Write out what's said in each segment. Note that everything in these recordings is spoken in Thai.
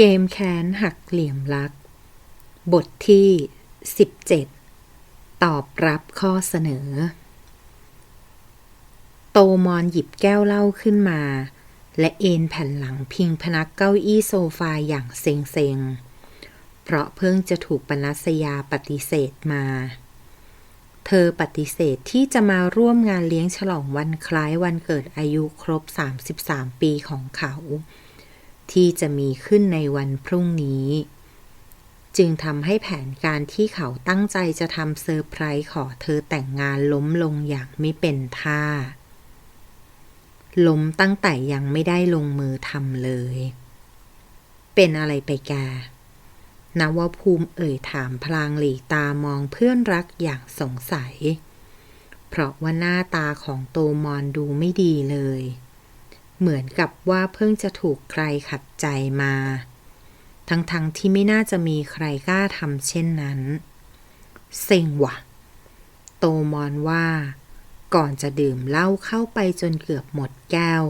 เกมแค้นหักเหลี่ยมรัก บทที่ 17 ตอบรับข้อเสนอ โตมอนหยิบแก้วเหล้าขึ้นมา และเอนแผ่นหลังพิงพนักเก้าอี้โซฟาอย่างเซ็งๆ เพราะเพิ่งจะถูกปนัสยาปฏิเสธมา เธอปฏิเสธที่จะมาร่วมงานเลี้ยงฉลองวันคล้ายวันเกิดอายุครบ 33 ปีของเขา ที่จะมีขึ้นในวันพรุ่งนี้ จึงทำให้แผนการที่เขาตั้งใจจะทำเซอร์ไพรส์ขอเธอแต่งงานล้มลงอย่างไม่เป็นท่า ล้มตั้งแต่ยังไม่ได้ลงมือทำเลย เป็นอะไรไปแกนวภูมิเอ่ยถามพลางหลีตามองเพื่อนรักอย่างสงสัย เพราะว่าหน้าตาของโตมอนดูไม่ดีเลย เหมือนกับว่าเพิ่งจะถูกใครขัดใจมา ทั้งๆทที่ไม่น่าจะมีใครกล้าทำเช่นนั้น เซ็งวะโตมอนว่า ก่อนจะดื่มเหล้าเข้าไปจนเกือบหมดแก้ว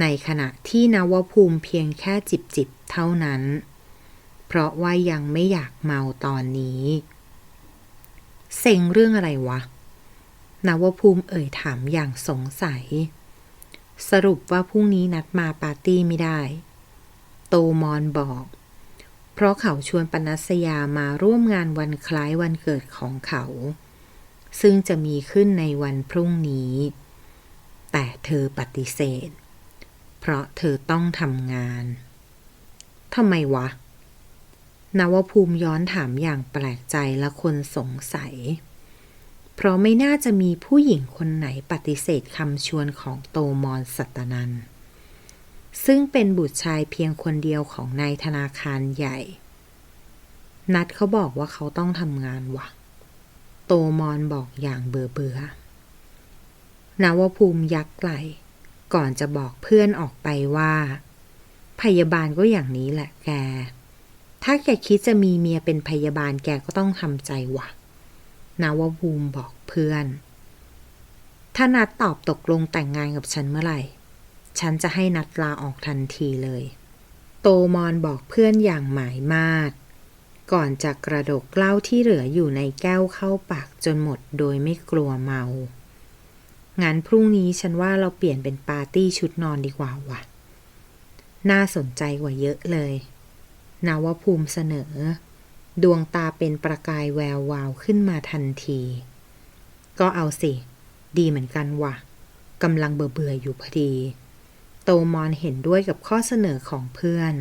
ในขณะที่นวภูมิเพียงแค่จิบจิบเท่านั้น เพราะว่ายังไม่อยากเมาตอนนี้เซ็งเรื่องอะไรวะนวภูมิเอ่ยถามอย่างสงสัย สรุปว่าพรุ่งนี้นัดมาปาร์ตี้ไม่ได้ โตมอนบอก เพราะเขาชวนปนัสยามาร่วมงานวันคล้ายวันเกิดของเขา ซึ่งจะมีขึ้นในวันพรุ่งนี้ แต่เธอปฏิเสธ เพราะเธอต้องทำงานทำไมวะนวภูมิย้อนถามอย่างแปลกใจและคนสงสัย เพราะไม่น่าจะมีผู้หญิงคนไหนปฏิเสธคำชวนของโตมอนสัตนัน ซึ่งเป็นบุตรชายเพียงคนเดียวของนายธนาคารใหญ่ นัดเขาบอกว่าเขาต้องทำงานวะโตมอนบอกอย่างเบื่อเบื่อนาวภูมิยักไหลก่อนจะบอกเพื่อนออกไปว่า พยาบาลก็อย่างนี้แหละแก ถ้าแกคิดจะมีเมียเป็นพยาบาลแกก็ต้องทำใจวะ นาวภูมิบอกเพื่อน ถ้านัดตอบตกลงแต่งงานกับฉันเมื่อไหร่ ฉันจะให้นัดลาออกทันทีเลย โตมอนบอกเพื่อนอย่างหมายมาดก่อนจะกระดกเหล้าที่เหลืออยู่ในแก้วเข้าปากจนหมดโดยไม่กลัวเมางั้นพรุ่งนี้ฉันว่าเราเปลี่ยนเป็นปาร์ตี้ชุดนอนดีกว่าวะน่าสนใจกว่าเยอะเลย นาวภูมิเสนอ ดวงตาเป็นประกายแวววาวขึ้นมาทันที ก็เอาสิ ดีเหมือนกันวะกำลังเบื่อเบื่ออยู่พอดี โตมอนเห็นด้วยกับข้อเสนอของเพื่อน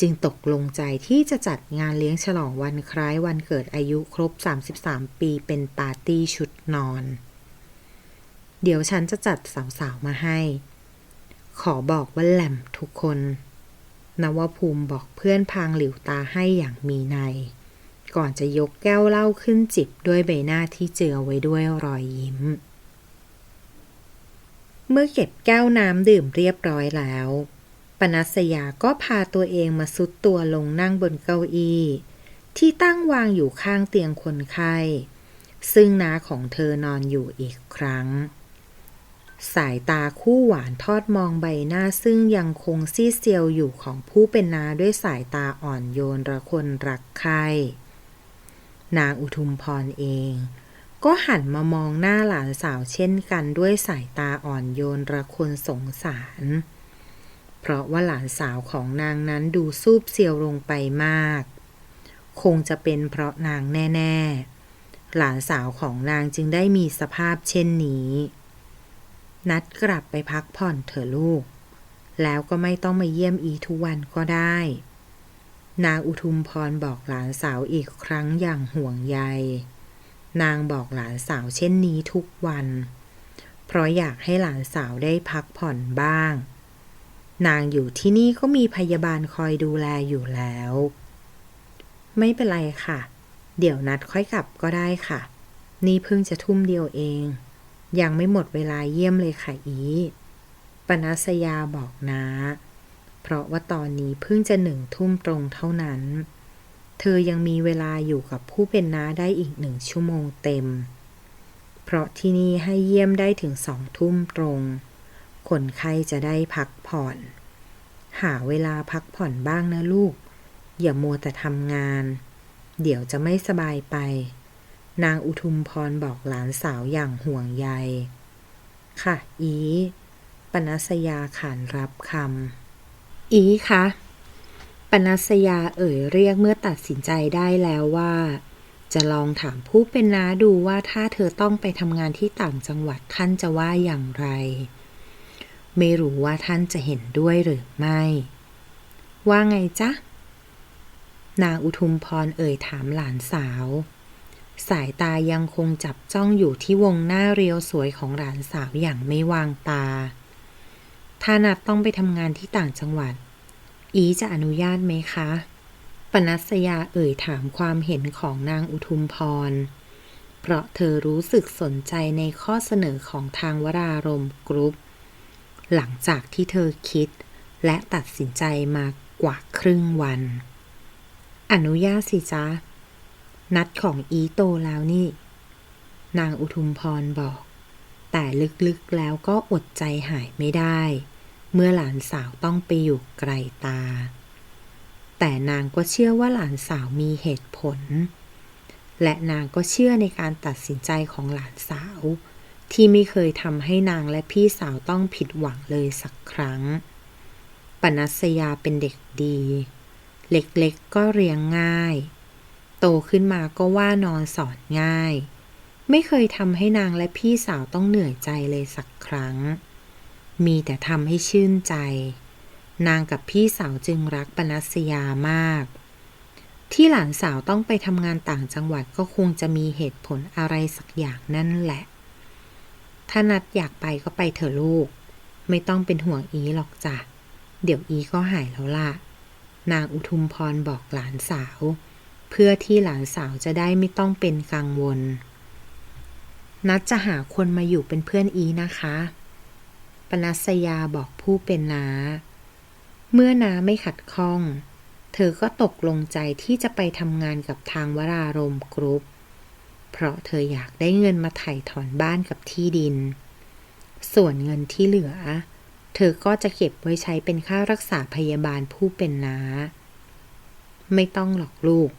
จึงตกลงใจที่จะจัดงานเลี้ยงฉลองวันคล้ายวันเกิดอายุครบ 33 ปีเป็นปาร์ตี้ชุดนอน เดี๋ยวฉันจะจัดสาวๆมาให้ ขอบอกว่าแหลมทุกคนนวภูมิบอกเพื่อนพางหลิวตาให้อย่างมีใน ก่อนจะยกแก้วเหล้าขึ้นจิบด้วยใบหน้าที่เจือไว้ด้วยรอยยิ้ม เมื่อเก็บแก้วน้ำดื่มเรียบร้อยแล้ว ปนัสยาก็พาตัวเองมาซุดตัวลงนั่งบนเก้าอี้ที่ตั้งวางอยู่ข้างเตียงคนไข้ ซึ่งน้าของเธอนอนอยู่อีกครั้ง สายตาคู่หวานทอดมองใบหน้าซึ่งยังคงซีเซียวอยู่ของผู้เป็นนาด้วยสายตาอ่อนโยนระคนรักใคร่ นางอุทุมพรเอง ก็หันมามองหน้าหลานสาวเช่นกันด้วยสายตาอ่อนโยนระคนสงสาร เพราะว่าหลานสาวของนางนั้นดูซูบเซียวลงไปมาก คงจะเป็นเพราะนางแน่ ๆ หลานสาวของนางจึงได้มีสภาพเช่นนี้ นัดกลับไปพักผ่อนเถอะลูก แล้วก็ไม่ต้องมาเยี่ยมอีทุกวันก็ได้ นางอุทุมพรบอกหลานสาวอีกครั้งอย่างห่วงใย นางบอกหลานสาวเช่นนี้ทุกวัน เพราะอยากให้หลานสาวได้พักผ่อนบ้าง นางอยู่ที่นี่ก็มีพยาบาลคอยดูแลอยู่แล้ว ไม่เป็นไรค่ะ เดี๋ยวนัดค่อยกลับก็ได้ค่ะ นี่เพิ่งจะทุ่มเดียวเอง ยังไม่หมดเวลาเยี่ยมเลยค่ะอี ปนัสยาบอกนะ เพราะว่าตอนนี้เพิ่งจะหนึ่งทุ่มตรงเท่านั้น เธอยังมีเวลาอยู่กับผู้เป็นน้าได้อีกหนึ่งชั่วโมงเต็ม เพราะที่นี่ให้เยี่ยมได้ถึงสองทุ่มตรง คนไข้จะได้พักผ่อน หาเวลาพักผ่อนบ้างนะลูก อย่ามัวแต่ทำงาน เดี๋ยวจะไม่สบายไป นางอุทุมพรบอกหลานสาวอย่างห่วงใย ค่ะ อีปนัสยาขานรับคำ อีคะปนัสยาเอ่ยเรียกเมื่อตัดสินใจได้แล้วว่า จะลองถามผู้เป็นน้าดูว่าถ้าเธอต้องไปทำงานที่ต่างจังหวัดท่านจะว่าอย่างไร ไม่รู้ว่าท่านจะเห็นด้วยหรือไม่ ว่าไงจ๊ะ นางอุทุมพรเอ่ยถามหลานสาว สายตายังคงจับจ้องอยู่ที่วงหน้าเรียวสวยของหลานสาวอย่างไม่วางตา ถ้านัดต้องไปทำงานที่ต่างจังหวัด อีจะอนุญาตไหมคะ ปนัสยาเอ่ยถามความเห็นของนางอุทุมพร เพราะเธอรู้สึกสนใจในข้อเสนอของทางวรารมกรุ๊ป หลังจากที่เธอคิดและตัดสินใจมากว่าครึ่งวัน อนุญาตสิจ๊ะ นัดของอีโตแล้วนี่ นางอุทุมพรบอก แต่ลึกๆแล้วก็อดใจหายไม่ได้ เมื่อหลานสาวต้องไปอยู่ไกลตา แต่นางก็เชื่อว่าหลานสาวมีเหตุผล และนางก็เชื่อในการตัดสินใจของหลานสาว ที่ไม่เคยทำให้นางและพี่สาวต้องผิดหวังเลยสักครั้ง ปนัสยาเป็นเด็กดี เล็กๆก็เรียงง่าย โตขึ้นมาก็ว่านอนสอนง่าย ไม่เคยทำให้นางและพี่สาวต้องเหนื่อยใจเลยสักครั้ง มีแต่ทำให้ชื่นใจ นางกับพี่สาวจึงรักปนัสยามาก ที่หลานสาวต้องไปทำงานต่างจังหวัดก็คงจะมีเหตุผลอะไรสักอย่างนั่นแหละ ถ้านัดอยากไปก็ไปเถอะลูก ไม่ต้องเป็นห่วงอีหรอกจ้ะ เดี๋ยวอีก็หายแล้วล่ะ นางอุทุมพรบอกหลานสาว เพื่อที่หลานสาวจะได้ไม่ต้องเป็นกังวล นัดจะหาคนมาอยู่เป็นเพื่อนอีนะคะ ปนัสยาบอกผู้เป็นนา เมื่อนาไม่ขัดข้อง เธอก็ตกลงใจที่จะไปทำงานกับทางวรารมกรุ๊ป เพราะเธออยากได้เงินมาไถ่ถอนบ้านกับที่ดิน ส่วนเงินที่เหลือ เธอก็จะเก็บไว้ใช้เป็นค่ารักษาพยาบาลผู้เป็นนาไม่ต้องหรอกลูก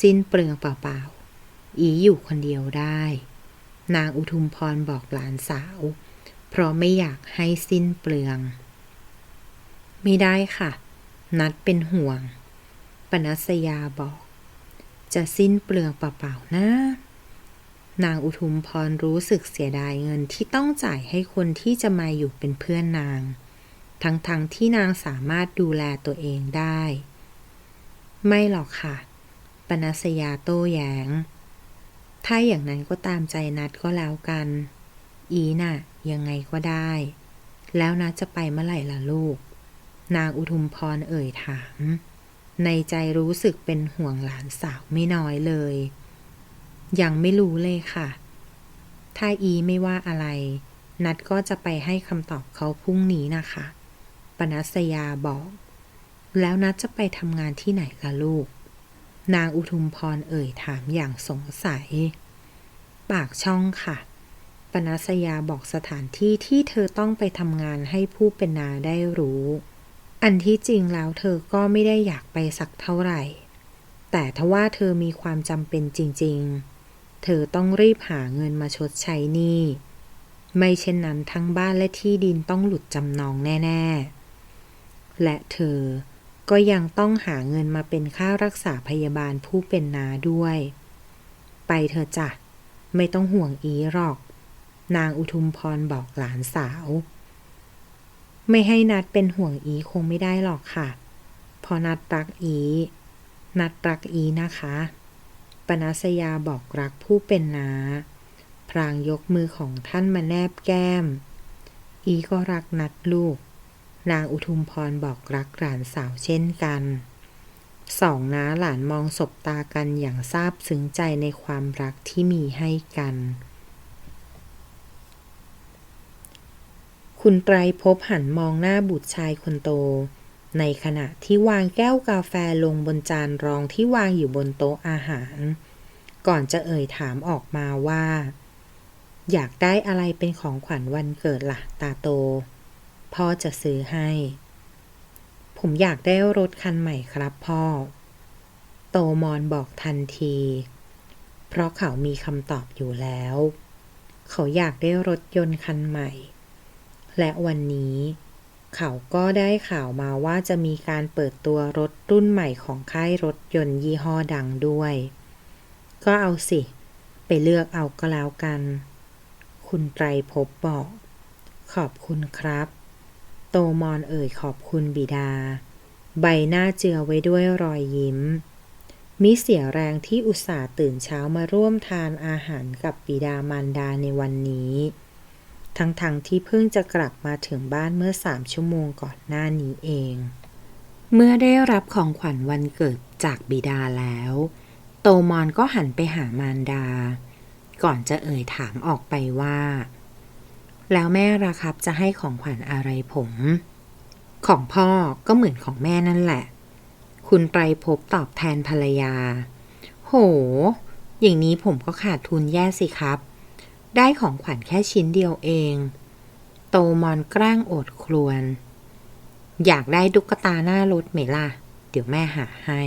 สิ้นเปลืองเปล่าๆ อีอยู่คนเดียวได้ นางอุทุมพรบอกหลานสาว เพราะไม่อยากให้สิ้นเปลือง ไม่ได้ค่ะ นัดเป็นห่วง ปนัสยาบอก จะสิ้นเปลืองเปล่าๆนะนางอุทุมพรรู้สึกเสียดายเงินที่ต้องจ่ายให้คนที่จะมาอยู่เป็นเพื่อนนาง ทั้งๆทที่นางสามารถดูแลตัวเองได้ ไม่หรอกค่ะ ปนัสยาโต้แยง้ง ถ้าอย่างนั้นก็ตามใจนัดก็แล้วกัน อีน่ะ ยังไงก็ได้ แล้วนัดจะไปเมื่อไหร่ล่ะลูก นางอุทุมพรเอ่ยถาม ในใจรู้สึกเป็นห่วงหลานสาวไม่น้อยเลย ยังไม่รู้เลยค่ะ ถ้าอีไม่ว่าอะไร นัดก็จะไปให้คำตอบเขาพรุ่งนี้นะคะ ปนัสยาบอก แล้วนัดจะไปทำงานที่ไหนล่ะลูกนางอุทุมพรเอ่ยถามอย่างสงสัย ปากช่องค่ะปนัสยาบอกสถานที่ที่เธอต้องไปทำงานให้ผู้เป็นนาได้รู้ อันที่จริงแล้วเธอก็ไม่ได้อยากไปสักเท่าไหร่ แต่ทว่าเธอมีความจำเป็นจริง ๆ เธอต้องรีบหาเงินมาชดใช้หนี้ ไม่เช่นนั้นทั้งบ้านและที่ดินต้องหลุดจำนองแน่ ๆ และเธอก็ยังต้องหาเงินมาเป็นค่ารักษาพยาบาลผู้เป็นนาด้วย ไปเธอจ้ะ ไม่ต้องห่วงอีหรอก นางอุทุมพรบอกหลานสาว ไม่ให้นัดเป็นห่วงอีคงไม่ได้หรอกค่ะ พอนัดรักอี นัดรักอีนะคะ ปนัสยาบอกรักผู้เป็นนาพรางยกมือของท่านมาแนบแก้ม อีก็รักนัดลูก นางอุทุมพรบอกรักหลานสาวเช่นกัน สองน้าหลานมองสบตากันอย่างซาบซึ้งใจในความรักที่มีให้กัน คุณไตรภพหันมองหน้าบุตรชายคนโต ในขณะที่วางแก้วกาแฟลงบนจานรองที่วางอยู่บนโต๊ะอาหาร ก่อนจะเอ่ยถามออกมาว่า อยากได้อะไรเป็นของขวัญวันเกิดละ่ะตาโต พ่อจะซื้อให้ ผมอยากได้รถคันใหม่ครับพ่อ โตมอนบอกทันที เพราะเขามีคำตอบอยู่แล้ว เขาอยากได้รถยนต์คันใหม่ และวันนี้เขาก็ได้ข่าวมาว่าจะมีการเปิดตัวรถรุ่นใหม่ของค่ายรถยนต์ยี่ห้อดังด้วย ก็เอาสิ ไปเลือกเอาก็แล้วกัน คุณไตรภพบอก ขอบคุณครับ ตมอนเอ่ยขอบคุณบิดา ใบหน้าเจือไว้ด้วยรอยยิ้ม มิเสียแรงที่อุตส่าห์ตื่นเช้ามาร่วมทานอาหารกับบิดามารดาในวันนี้ ทั้งๆทที่เพิ่งจะกลับมาถึงบ้านเมื่อสามชั่วโมงก่อนหน้านี้เอง เมื่อได้รับของขวัญวันเกิดจากบิดาแล้ว โตมอนก็หันไปหามารดา ก่อนจะเอ่ยถามออกไปว่า แล้วแม่ราครับจะให้ของขวัญอะไรผม ของพ่อก็เหมือนของแม่นั่นแหละ คุณไตรภพตอบแทนภรรยา โห อย่างนี้ผมก็ขาดทุนแย่สิครับ ได้ของขวัญแค่ชิ้นเดียวเอง โตมอนแกล้งโอดครวน อยากได้ตุ๊กตาหน้ารถไหมล่ะ เดี๋ยวแม่หาให้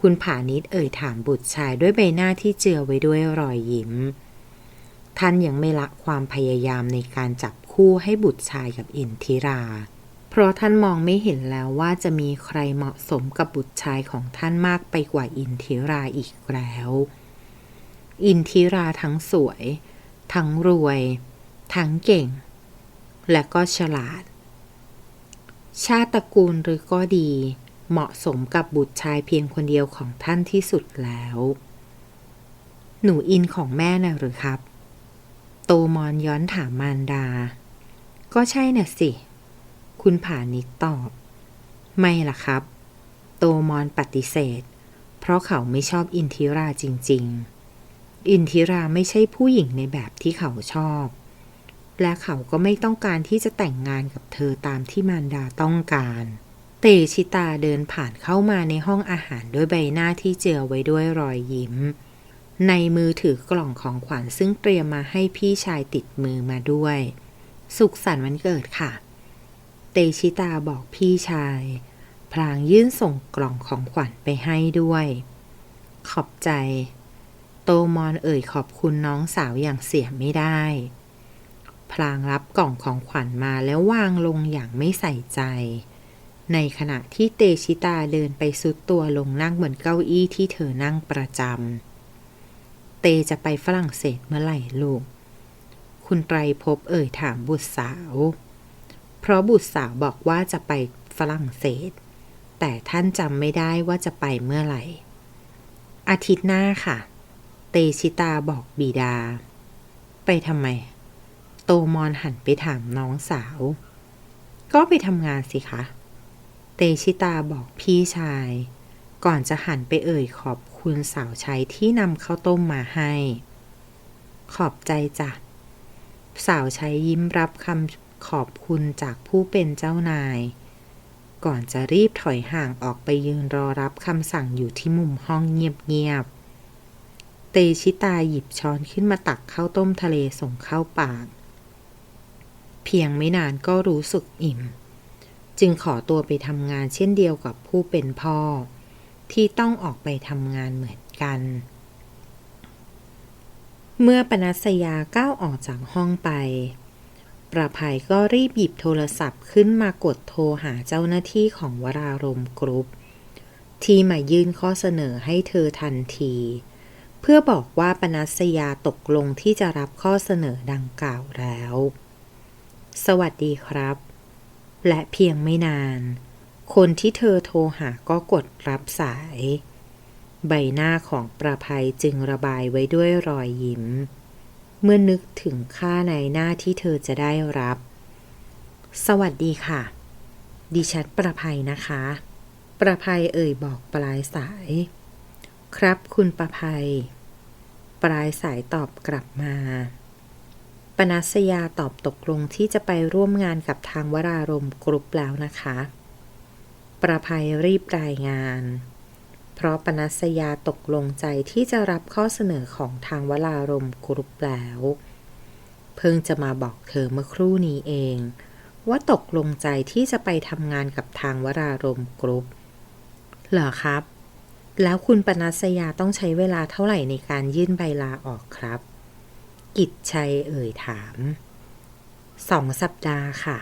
คุณผานิดเอ่ยถามบุตรชายด้วยใบหน้าที่เจือไว้ด้วยรอยยิ้ม ท่านยังไม่ละความพยายามในการจับคู่ให้บุตรชายกับอินทิรา เพราะท่านมองไม่เห็นแล้วว่าจะมีใครเหมาะสมกับบุตรชายของท่านมากไปกว่าอินทิราอีกแล้ว อินทิราทั้งสวย ทั้งรวย ทั้งเก่ง และก็ฉลาด ชาติตระกูลหรือก็ดี เหมาะสมกับบุตรชายเพียงคนเดียวของท่านที่สุดแล้ว หนูอินของแม่น่ะหรือครับ ตมอนย้อนถามมารดา ก็ใช่น่ะสิ คุณผานิตอบ ไม่ล่ะครับ โตมอนปฏิเสธ เพราะเขาไม่ชอบอินทิราจริง ๆ อินทิราไม่ใช่ผู้หญิงในแบบที่เขาชอบ และเขาก็ไม่ต้องการที่จะแต่งงานกับเธอตามที่มารดาต้องการ เตชิตาเดินผ่านเข้ามาในห้องอาหารด้วยใบหน้าที่เจือไว้ด้วยรอยยิ้ม ในมือถือกล่องของขวัญซึ่งเตรียมมาให้พี่ชายติดมือมาด้วย สุขสันต์วันเกิดค่ะ เตชิตาบอกพี่ชาย พลางยื่นส่งกล่องของขวัญไปให้ด้วย ขอบใจ โตมอนเอ่ยขอบคุณน้องสาวอย่างเสียไม่ได้ พลางรับกล่องของขวัญมาแล้ววางลงอย่างไม่ใส่ใจ ในขณะที่เตชิตาเดินไปซุดตัวลงนั่งบนเก้าอี้ที่เธอนั่งประจำ เตจะไปฝรั่งเศสเมื่อไหร่ลูก คุณไตรภพเอ่ยถามบุตรสาว เพราะบุตรสาวบอกว่าจะไปฝรั่งเศส แต่ท่านจำไม่ได้ว่าจะไปเมื่อไหร่ อาทิตย์หน้าค่ะ เตชิตาบอกบิดา ไปทำไม โตมอนหันไปถามน้องสาว ก็ไปทำงานสิคะ เตชิตาบอกพี่ชาย ก่อนจะหันไปเอ่ยขอบ คุณสาวใช้ที่นำข้าวต้มมาให้ ขอบใจจ้ะ สาวใช้ยิ้มรับคำขอบคุณจากผู้เป็นเจ้านาย ก่อนจะรีบถอยห่างออกไปยืนรอรับคำสั่งอยู่ที่มุมห้องเงียบๆ เตชิตาหยิบช้อนขึ้นมาตักข้าวต้มทะเลส่งเข้าปาก เพียงไม่นานก็รู้สึกอิ่ม จึงขอตัวไปทำงานเช่นเดียวกับผู้เป็นพ่อ ที่ต้องออกไปทำงานเหมือนกัน เมื่อปนัสยาก้าวออกจากห้องไป ประภัยก็รีบหยิบโทรศัพท์ขึ้นมากดโทรหาเจ้าหน้าที่ของวรารมกรุ๊ป ที่มายื่นข้อเสนอให้เธอทันที เพื่อบอกว่าปนัสยาตกลงที่จะรับข้อเสนอดังกล่าวแล้ว สวัสดีครับ และเพียงไม่นาน คนที่เธอโทรหาก็กดรับสาย ใบหน้าของประภัยจึงระบายไว้ด้วยรอยยิ้ม เมื่อนึกถึงค่าในหน้าที่เธอจะได้รับ สวัสดีค่ะ ดิฉันประภัยนะคะ ประภัยเอ่ยบอกปลายสาย ครับคุณประภัย ปลายสายตอบกลับมาปนัสยาตอบตกลงที่จะไปร่วมงานกับทางวรารมกรุ๊ปแล้วนะคะ ประภัยรีบรายงาน เพราะปนัสยาตกลงใจที่จะรับข้อเสนอของทางวรารมกรุปแล้ว เพิ่งจะมาบอกเธอเมื่อครู่นี้เอง ว่าตกลงใจที่จะไปทำงานกับทางวรารมกรุ๊ปเหรอครับ แล้วคุณปนัสยาต้องใช้เวลาเท่าไหร่ในการยื่นใบลาออกครับ กิจชัยเอ่ยถามสองสัปดาห์ค่ะ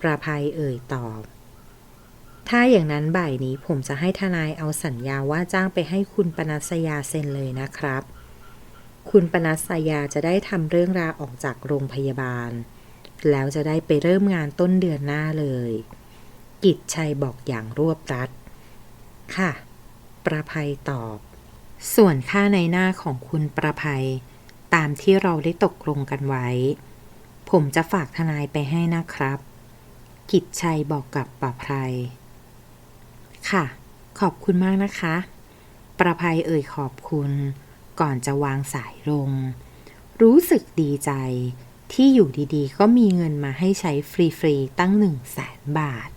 ประภัยเอ่ยตอบ ถ้าอย่างนั้นบ่ายนี้ผมจะให้ทนายเอาสัญญาว่าจ้างไปให้คุณปนัสยาเซ็นเลยนะครับ คุณปนัสยาจะได้ทำเรื่องราวออกจากโรงพยาบาล แล้วจะได้ไปเริ่มงานต้นเดือนหน้าเลย กิจชัยบอกอย่างรวบรัด ค่ะ ประภัยตอบ ส่วนค่าในหน้าของคุณประภัย ตามที่เราได้ตกลงกันไว้ ผมจะฝากทนายไปให้นะครับ กิจชัยบอกกับประภัย ค่ะ ขอบคุณมากนะคะ ประภัยเอ่ยขอบคุณ ก่อนจะวางสายลง รู้สึกดีใจที่อยู่ดีๆ ก็มีเงินมาให้ใช้ฟรี ๆ ตั้งหนึ่งแสนบาท